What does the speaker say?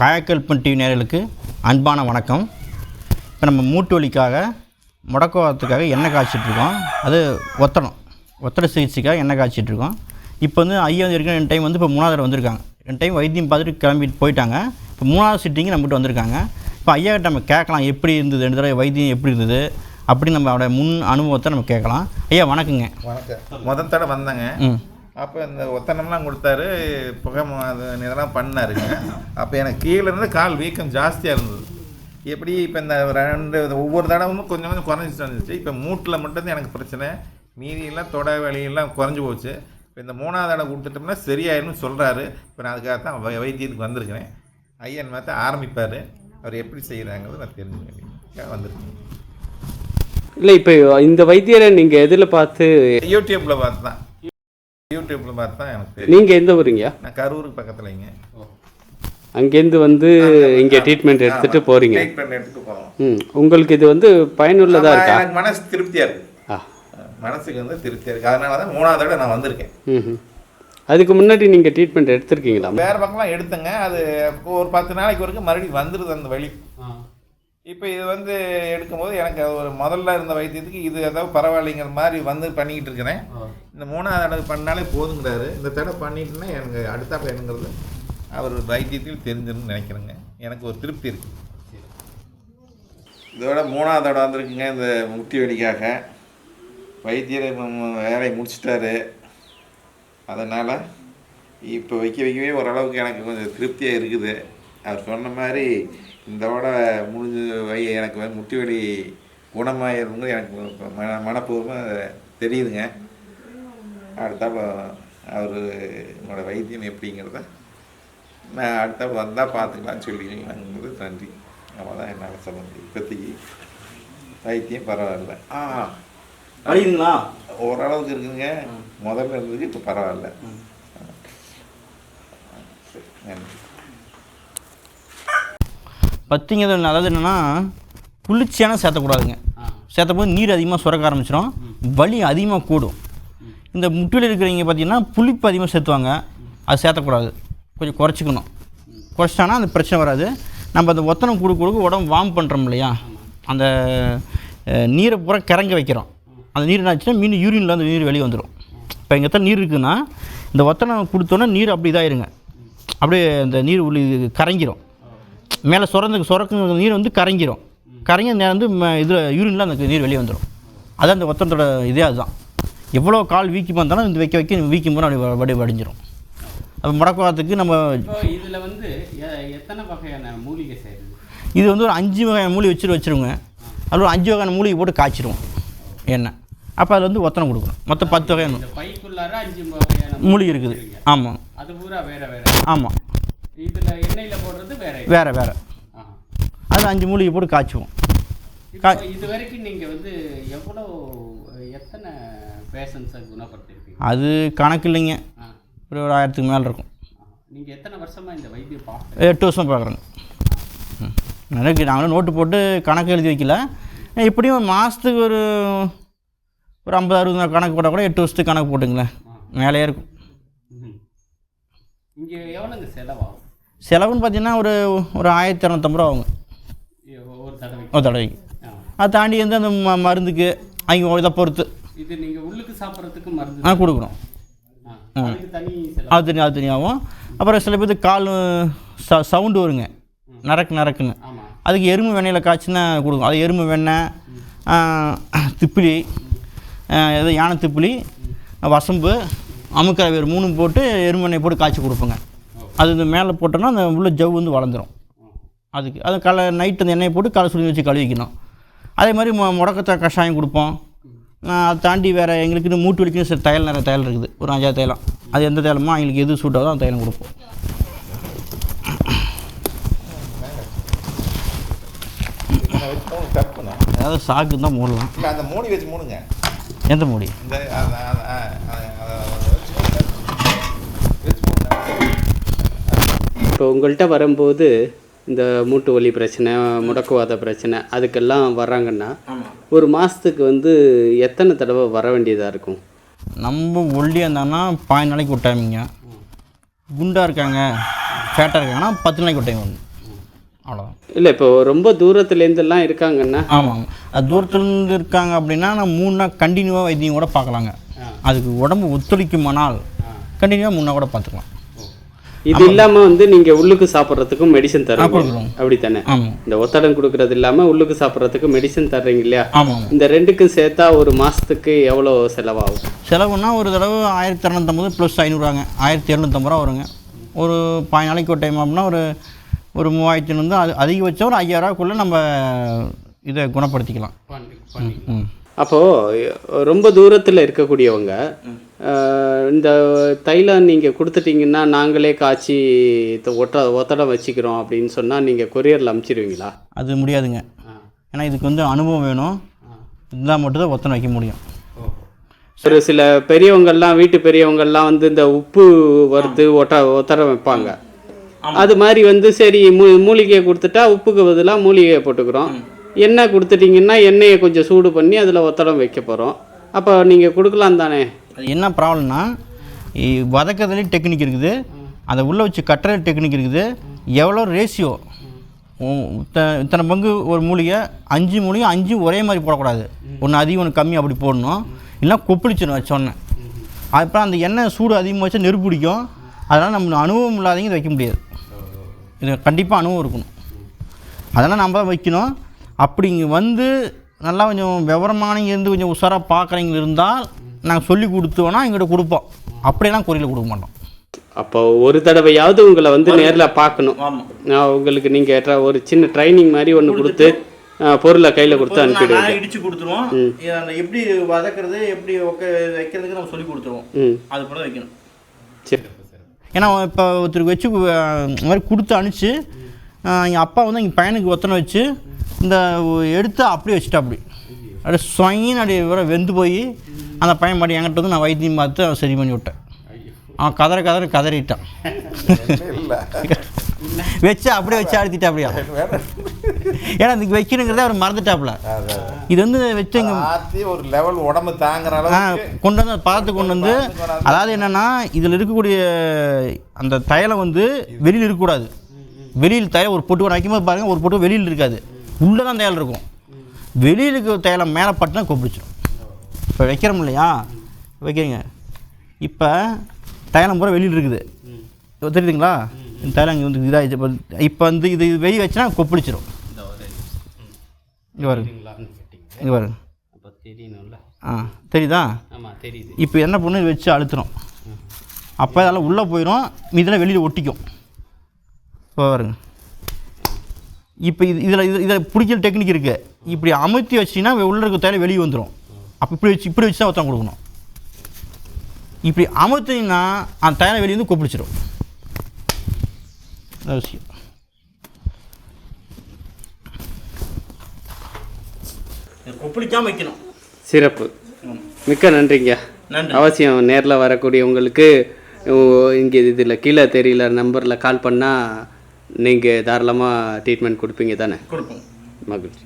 காயக்கல்பன் TV நேயர்களுக்கு அன்பான வணக்கம். இப்போ நம்ம மூட்டு வலிக்காக முடக்குவாதத்துக்காக எண்ணெய் காய்ச்சிட்டு இருக்கோம் அது ஒத்தடம். ஒத்தட சிகிச்சைக்காக எண்ணெய் காய்ச்சிட்டு இருக்கோம் இப்போ வந்து ஐயா வந்து ரெண்டு டைம் வந்து இப்போ மூணாவது தடவை வந்திருக்காங்க. ரெண்டு டைம் வைத்தியம் பார்த்துட்டு கிளம்பிட்டு போயிட்டாங்க. இப்போ மூணாவது சிட்டிங்கு நம்மகிட்ட வந்திருக்காங்க. இப்போ ஐயா கிட்ட நம்ம கேட்கலாம் எப்படி இருந்தது? ரெண்டு தடவை வைத்தியம் எப்படி இருந்தது? அப்படி நம்ம அவரோட முன் அனுபவத்தை நம்ம கேட்கலாம். ஐயா வணக்கங்க. வணக்கம். முதல் தடவை வந்தேங்க. ம். அப்போ இந்த ஒத்தனம்லாம் கொடுத்தாரு புகை இதெல்லாம் பண்ணாருங்க. அப்போ எனக்கு கீழே இருந்து கால் வீக்கம் ஜாஸ்தியாக இருந்தது. எப்படி இப்போ இந்த ரெண்டு ஒவ்வொரு தடவும் கொஞ்சம் கொஞ்சம் குறைஞ்சிட்டு வந்துச்சு. இப்போ மூட்டில் மட்டும்தான் எனக்கு பிரச்சனை. மீதியெல்லாம் தொட வலியெல்லாம் குறைஞ்சி போச்சு. இப்போ இந்த மூணாவது தடவை கொடுத்துட்டோம்னா சரியாயிரும்னு சொல்கிறாரு இப்போ நான் அதுக்காக தான் வைத்தியத்துக்கு வந்திருக்கிறேன். ஐயன் மாற்ற ஆரம்பிப்பார். அவர் எப்படி செய்கிறாங்கிறது நான் தெரிஞ்சுக்கிறேன். வந்திருக்கேன். இல்லை இப்போ இந்த வைத்தியரை நீங்கள் எதில் பார்த்து யூடியூப்பில் பார்த்து தான். யூடியூப்பில் பார்த்து தான் எனக்கு நீங்கள் எந்த ஊருங்க? நான் கரூருக்கு பக்கத்துலங்க அங்கேருந்து வந்து இங்கே ட்ரீட்மெண்ட் எடுத்துகிட்டு போகிறீங்க ட்ரீட்மெண்ட் எடுத்துட்டு ம். உங்களுக்கு இது வந்து பயனுள்ளதாக இருக்கா? எனக்கு மனசு திருப்தியா இருக்கு. ஆ. மனசுக்கு வந்து திருப்தியா இருக்கு. அதனால தான் மூணாவது தடவை நான் வந்திருக்கேன். ம் அதுக்கு முன்னாடி நீங்கள் ட்ரீட்மெண்ட் எடுத்திருக்கீங்களா வேற பக்கம்லாம் எடுத்தேங்க. அது ஒரு பத்து நாளைக்கு வரைக்கும் மறுபடியும் வந்துடுது அந்த வலி இப்போ இது வந்து எடுக்கும்போது எனக்கு அது ஒரு முதல்ல இருந்த வைத்தியத்துக்கு இது ஏதாவது பரவாயில்லைங்கிற மாதிரி வந்து பண்ணிக்கிட்டு இருக்கிறேன். இந்த மூணாவது தடவை பண்ணாலே போதுங்கிறாரு. இந்த தடவை பண்ணிட்டுன்னா எனக்கு அடுத்தாப்புல என்னங்கிறது அவர் வைத்தியத்தில் தெரிஞ்சிருன்னு நினைக்கிறேங்க. எனக்கு ஒரு திருப்தி இருக்கு. இதோட மூணாவது தடவை வந்திருக்குங்க இந்த முட்டி வலிக்காக வைத்தியர் வேலையை முடிச்சிட்டாரு. அதனால் இப்போ வைக்க வைக்கவே ஓரளவுக்கு எனக்கு கொஞ்சம் திருப்தியாக இருக்குது. அவர் சொன்ன மாதிரி இந்தோட முடிஞ்சு வை எனக்கு வந்து முட்டி வலி குணமாயிருங்க எனக்கு மன மனப்பூர்வமாக தெரியுதுங்க. அடுத்தாப்ப அவர் என்னோட வைத்தியம் எப்படிங்கிறத நான் அடுத்த வந்தால் பார்த்துக்கலாம்னு சொல்லிக்கலாங்கிறது நன்றி. அவ்வளோதான் என்னால் சொல்ல முடியும். இப்போதைக்கு வைத்தியம் பரவாயில்ல. ஆ வலிங்களா ஓரளவுக்கு இருக்குதுங்க. முதல்ல இருந்ததுக்கு இப்போ பரவாயில்ல. சரி, நன்றி. பத்திங்கிறது அதாவது என்னென்னா குளிர்ச்சியான சேர்த்தக்கூடாதுங்க சேர்த்தப்போது நீர் அதிகமாக சுரக்க ஆரம்பிச்சிடும் வலி அதிகமாக கூடும். இந்த முட்டியில் இருக்கிறவங்க பார்த்தீங்கன்னா புளிப்பு அதிகமாக சேர்த்துவாங்க அது சேர்த்தக்கூடாது கொஞ்சம் குறைச்சிக்கணும். குறைச்சிட்டானா அந்த பிரச்சனை வராது. நம்ம அந்த ஒத்தனம் கொடுக்க கொடுக்க உடம்பு வார்ம் பண்ணுறோம் இல்லையா? அந்த நீரை பூரா கிறங்க வைக்கிறோம். அந்த நீர் என்ன ஆச்சுன்னா மீன் யூரினில் அந்த நீர் வெளியே வந்துடும் இப்போ எங்கள் இடத்துல நீர் இருக்குன்னா இந்த ஒத்தனம் கொடுத்தோன்னே நீர் அப்படி இதாயிருங்க. அப்படியே அந்த நீர் உள்ளி கரைஞ்சிரும். மேலே சுரந்து சுரக்கு நீர் வந்து கரைஞ்சிரும். கரைஞ்ச நேரம் வந்து இதில் யூரினில் அந்த நீர் வெளியே வந்துடும் அதான் அந்த ஒத்தனத்தோட இதே அதுதான். எவ்வளோ கால் வீக்கமாக இருந்தாலும் இந்த வைக்க வைக்க வீக்கும் போது அப்படி வடி வடிஞ்சிரும். அப்போ முடக்குவாதத்துக்கு நம்ம இதில் வந்து எத்தனை வகையான மூலிகை செய்கிறது இது? வந்து ஒரு அஞ்சு வகையான மூலிகை வச்சுட்டு வச்சுருங்க அதில் ஒரு அஞ்சு வகையான மூலிகை போட்டு காய்ச்சிருவோம். எண்ணெய் அப்போ அதில் வந்து ஒத்தனை கொடுக்கணும். மொத்தம் பத்து வகையான மூலிகை இருக்குது. ஆமாம் அது பூரா வேற வேற. ஆமாம் இதில் எண்ணெயில் போடுறது வேற வேறு வேறு. அது அஞ்சு மூலிகை போட்டு காய்ச்சுவோம். இது வரைக்கும் நீங்கள் வந்து எவ்வளோ எத்தனை பேஷண்ட்ஸை குணப்படுத்திருக்கீங்க? அது கணக்கு இல்லைங்க. ஒரு ஒரு ஆயிரத்துக்கு மேலே இருக்கும். நீங்கள் எத்தனை வருஷமாக இந்த வைத்தியம் பார்க்குறீங்க? எட்டு வருஷம் பார்க்குறேங்க. எனக்கு நாங்களும் நோட்டு போட்டு கணக்கு எழுதி வைக்கல. எப்படியும் மாதத்துக்கு ஒரு ஒரு ஐம்பது அறுபது கணக்கு போட்டால் கூட எட்டு வருஷத்துக்கு கணக்கு போட்டுங்களேன். மேலேயே இருக்கும். இங்கே எவ்வளோங்க செலவாகும்? செலவுன்னு பார்த்தீங்கன்னா ஒரு ஒரு ஆயிரத்தி இரநூத்தம்பது ரூபா இ- ஒரு தடவைக்கு. அதை தாண்டி வந்து அந்த ம மருந்துக்கு அவங்க இதை பொறுத்து. இது நீங்கள் உள்ளுக்கு சாப்பிட்றதுக்கு மருந்து. ஆ கொடுக்குறோம். அது தனி அது தனியாகவும். அப்புறம் சில பேருக்கு கால் ச சவுண்டு வருங்க. நரக்கு நரக்குன்னு அதுக்கு எறும்பு வெண்ணெயில் காய்ச்சினா கொடுக்கும். அது எறும்பு வெண்ணெய் திப்பிலி இது யானை திப்பிலி வசம்பு அமுக்கரை வேறு மூணும் போட்டு எறும்பு எண்ணெய் போட்டு காய்ச்சி கொடுப்போங்க. அது இந்த மேலே போட்டோன்னா அந்த உள்ள ஜவ் வந்து வளர்ந்துரும். அதுக்கு அது காலை நைட் அந்த எண்ணெயை போட்டு காலை சுடி வச்சு கழுவிக்கணும். அதே மாதிரி மு முடக்கத்தை கஷாயம் கொடுப்போம். அதை தாண்டி வேறு எங்களுக்கு மூட்டு வலிக்குன்னு சில தையல் நிறைய தையல் இருக்குது. ஒரு அஞ்சாறு தைலம் அது எந்த தைலமோ அவங்களுக்கு எது சூட் ஆகுதோ அந்த தைலம் கொடுப்போம். ஏதாவது சாக்கு தான் மூடலாம். அந்த மூடி வச்சு மூடுங்க. எந்த மூடி இந்த அந்த- அந்த- அ- அ- அ- அதை வச்சு மூடுங்க. வச்சு மூடுங்க. இப்போ உங்கள்கிட்ட வரும்போது இந்த மூட்டு வலி பிரச்சனை முடக்குவாத பிரச்சனை அதுக்கெல்லாம் வர்றாங்கன்னா ஒரு மாதத்துக்கு வந்து எத்தனை தடவை வர வேண்டியதாக இருக்கும்? நம்ம ஒல்லியாக இருந்தாங்கன்னா பாஞ்சு நாளைக்கு ஒரு டைமிங்க குண்டாக இருக்காங்க ஃபேட்டாக இருக்காங்கன்னா பத்து நாளைக்கு ஒரு டைம் வரும் அவ்வளோதான் இல்லை இப்போ ரொம்ப தூரத்துலேருந்தெல்லாம் இருக்காங்கன்னா ஆமாம் அது தூரத்துலேருந்து இருக்காங்க அப்படின்னா நான் மூணு நாள் கண்டினியூவாக வைத்தியம் கூட பார்க்கலாங்க. அதுக்கு உடம்பு ஒத்துழைக்குமானால் கண்டினியூவாக மூணு நாள் கூட பார்த்துக்கலாம். இது இல்லாமல் வந்து நீங்கள் உள்ளுக்கு சாப்பிட்றதுக்கும் மெடிசன் கொடுக்குறோம். அப்படி தானே இந்த ஒத்தடம் கொடுக்கறது இல்லாமல் உள்ளுக்கு சாப்பிட்றதுக்கு மெடிசன் தர்றீங்க இல்லையா? இந்த ரெண்டுக்கும் சேர்த்தா ஒரு மாதத்துக்கு எவ்வளோ செலவாகும்? செலவுனா ஒரு தடவை ஆயிரத்தி இரநூத்தம்பது ப்ளஸ் ஐநூறுவாங்க ஆயிரத்தி இரநூத்தம்பது ரூபா வருங்க. ஒரு பாய் நாளைக்கு ஒரு டைம் அப்படின்னா ஒரு ஒரு மூவாயிரத்தி ஐநூறு அது அதிகபட்சம் ஒரு ஐயாயிரரூவாக்குள்ளே நம்ம இதை குணப்படுத்திக்கலாம். அப்போது ரொம்ப தூரத்தில் இருக்கக்கூடியவங்க இந்த தைலம் நீங்கள் கொடுத்துட்டீங்கன்னா நாங்களே காய்ச்சி ஒட்ட ஒத்தடம் வச்சுக்கிறோம் அப்படின்னு சொன்னால் நீங்கள் கொரியரில் அனுப்பிச்சிடுவீங்களா அது முடியாதுங்க. ஏன்னா இதுக்கு வந்து அனுபவம் வேணும். இருந்தால் மட்டும்தான் ஒத்தனை வைக்க முடியும். ஒரு சில பெரியவங்கள்லாம் வீட்டு பெரியவங்கள்லாம் வந்து இந்த உப்பு வறுத்து ஒட்ட ஒத்தடம் வைப்பாங்க. அது மாதிரி வந்து சரி மூ மூலிகையை கொடுத்துட்டா உப்புக்கு பதிலாக மூலிகையை போட்டுக்கிறோம். எண்ணெய் கொடுத்துட்டீங்கன்னா எண்ணெயை கொஞ்சம் சூடு பண்ணி அதில் ஒத்தடம் வைக்க போகிறோம். அப்போ நீங்கள் கொடுக்கலாம் தானே? என்ன ப்ராப்ளம்னா வதக்கிறதுலேயும் டெக்னிக் இருக்குது. அதை உள்ளே வச்சு கட்டுற டெக்னிக் இருக்குது. எவ்வளோ ரேஷியோ இத்தனை பங்கு ஒரு மூலிகை? அஞ்சு மூலிகை அஞ்சு ஒரே மாதிரி போடக்கூடாது. ஒன்று அதிகம் ஒன்று கம்மி அப்படி போடணும். இல்லைனா கொப்பளிச்சிடணும் சொன்னேன். அப்புறம் அந்த எண்ணெய் சூடு அதிகமாக வச்சா நெருப்பு பிடிக்கும். அதனால் நம்ம அனுபவம் இல்லாதவங்க இதை வைக்க முடியாது. இது கண்டிப்பாக அனுபவம் இருக்கணும். அதெல்லாம் நம்ம தான் வைக்கணும். அப்படி இங்கே வந்து நல்லா கொஞ்சம் விவரமானவங்க இருந்து கொஞ்சம் உஷாராக பார்க்குறவங்க இருந்தால் நாங்கள் சொல்லி கொடுத்தோன்னா எங்கிட்ட கொடுப்போம். அப்படியெல்லாம் குறியில் கொடுக்க மாட்டோம். அப்போ ஒரு தடவையாவது உங்களை வந்து நேரில் பார்க்கணும். நான் உங்களுக்கு நீங்கள் ஒரு சின்ன ட்ரைனிங் மாதிரி ஒன்று கொடுத்து பொருளை கையில் கொடுத்து அனுப்பிடுவீங்க இடிச்சு கொடுத்துருவோம். எப்படி வதக்கிறது எப்படி வைக்கிறதுக்கு நம்ம சொல்லி கொடுத்துருவோம். அது போல வைக்கணும். சரி. ஏன்னா இப்போ ஒருத்தருக்கு வச்சு மாதிரி கொடுத்து அனுப்பிச்சு எங்கள் அப்பா வந்து எங்கள் பையனுக்கு ஒத்தனை வச்சு இந்த எடுத்து அப்படியே வச்சுட்டா அப்படி. அப்படியே சொயின்னு அப்படியே வர வெந்து போய் அந்த பையன் மாட்டி என்கிட்ட வந்து நான் வைத்தியம் பார்த்து அவன் சரி பண்ணி விட்டேன். அவன் கதற கதற கதறிட்டான். வச்சு அப்படியே வச்சு அழுத்திட்டா அப்படியா ஏன்னா இதுக்கு வைக்கணுங்கிறத அவர் மறந்துட்டாப்புல இது வந்து வச்சு இங்கே மாற்றி ஒரு லெவல் உடம்பு தாங்குற கொண்டு வந்து பார்த்து கொண்டு வந்து அதாவது என்னென்னா இதில் இருக்கக்கூடிய அந்த தைலம் வந்து வெளியில் இருக்கக்கூடாது. வெளியில் தைலம் ஒரு பொட்டு வைக்கும்போது பாருங்கள் ஒரு பொட்டு வெளியில் இருக்காது. உள்ளே தான் தேல் இருக்கும். வெளியில் இருக்கிற மேலே பட்டுனா கொப்பிடிச்சிடும் இப்போ வைக்கிறோம் இல்லையா? வைக்கிறீங்க. இப்போ தைலம் பூரா வெளியில் இருக்குது. இப்போ தெரியுதுங்களா? இந்த தைலம் இங்கே வந்து இதாகிடுச்சு இப்போ இப்போ வந்து இது வெளியே வச்சுனா கொப்பிடிச்சிடும் இங்கே பாருங்க. இங்கே பாருங்க. ஆ தெரியுதா? தெரியுது இப்போ என்ன பண்ணு இது வச்சு அழுத்துறோம். அப்போ அதெல்லாம் உள்ளே போயிடும் இதெல்லாம் வெளியில் ஒட்டிக்கும். இப்போ பாருங்க. இப்போ இது இதில் இது இதில் பிடிக்கிற டெக்னிக் இருக்குது இப்படி அமுத்தி வச்சிங்கன்னா உள்ளே இருக்க தேவை வெளியே வந்துடும் அப்போ இப்படி வச்சு இப்படி வச்சு தான் ஒருத்தன் கொடுக்கணும். இப்படி அமுத்தினீங்கன்னா அந்த தேவை வெளியே வந்து கொப்பிடிச்சிடும் விஷயம். கொப்பளிக்காமல் வைக்கணும். சிறப்பு. மிக்க நன்றிங்க. நன்றி. அவசியம் நேரில் வரக்கூடியவங்களுக்கு இங்கே இதில் கீழே தெரியல நம்பரில் கால் பண்ணால் நீங்கள் தாராளமாக ட்ரீட்மெண்ட் கொடுப்பீங்க தானே? கொடுப்போம். மகிழ்ச்சி.